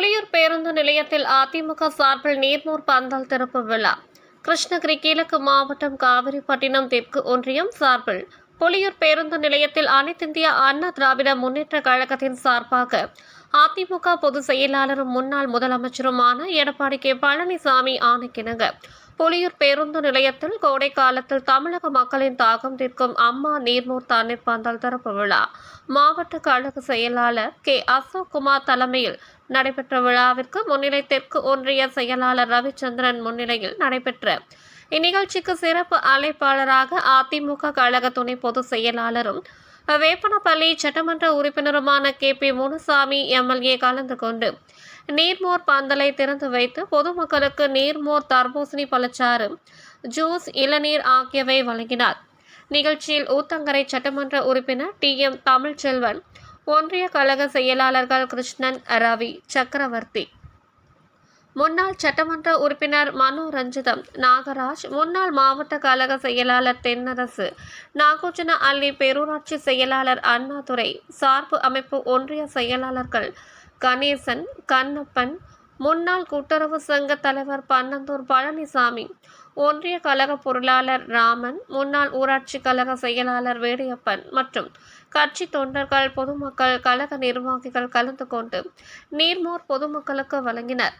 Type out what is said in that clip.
புலியூர் பேருந்து நிலையத்தில் அதிமுக சார்பில் நீர்மூர் பந்தல் திறப்பு விழா. கிருஷ்ணகிரி கிழக்கு மாவட்டம் காவிரிப்பட்டினம் தெற்கு ஒன்றியம் சார்பில் புலியூர் பேருந்து நிலையத்தில் அனைத்திந்திய அண்ணா திராவிட முன்னேற்ற கழகத்தின் சார்பாக அதிமுக பொதுச் செயலாளரும் முன்னாள் முதலமைச்சருமான எடப்பாடி கே. பழனிசாமி ஆணைக்கிணங்க. புலியூர் பேருந்து நிலையத்தில் கோடை காலத்தில் தமிழக மக்களின் தாகம் தீர்க்கும் அம்மா நீர்மூர் தண்ணீர் பந்தல் திறப்பு விழா. மாவட்ட கழக செயலாளர் கே. அசோக் குமார் தலைமையில் நடைபெற்ற விழாவிற்கு முன்னிலை தெற்கு ஒன்றிய செயலாளர் ரவிச்சந்திரன் முன்னிலையில் நடைபெற்ற இந்நிகழ்ச்சிக்கு சிறப்பு அழைப்பாளராக அதிமுக கழக துணை பொதுச் செயலாளரும் வேப்பனப்பள்ளி சட்டமன்ற உறுப்பினருமான கே. பி. முனுசாமி எம்எல்ஏ கலந்து கொண்டு நீர்மோர் பந்தலை திறந்து வைத்து பொதுமக்களுக்கு நீர்மோர் தர்பூசணி பழச்சாறு ஜூஸ் இளநீர் ஆகியவை வழங்கினார். நிகழ்ச்சியில் ஊத்தங்கரை சட்டமன்ற உறுப்பினர் டி. எம். தமிழ்ச்செல்வன் ஒன்றிய கழக செயலாளர்கள் கிருஷ்ணன் ரவி சக்கரவர்த்தி. முன்னாள் சட்டமன்ற உறுப்பினர் மனு ரஞ்சிதம். நாகராஜ் முன்னாள் மாவட்ட கழக செயலாளர் தென்னரசு நாகார்ஜுன அள்ளி பேரூராட்சி செயலாளர் அண்ணாதுரை சார்பு அமைப்பு ஒன்றிய செயலாளர்கள் கணேசன் கண்ணப்பன் முன்னாள் கூட்டுறவு சங்க தலைவர் பன்னந்தூர் பழனிசாமி ஒன்றிய கழக பொருளாளர் ராமன் முன்னாள் ஊராட்சி கழக செயலாளர் வேடியப்பன் மற்றும் கட்சி தொண்டர்கள் பொதுமக்கள் கழக நிர்வாகிகள் கலந்து கொண்டு நீர்மோர் பொதுமக்களுக்கு வழங்கினர்.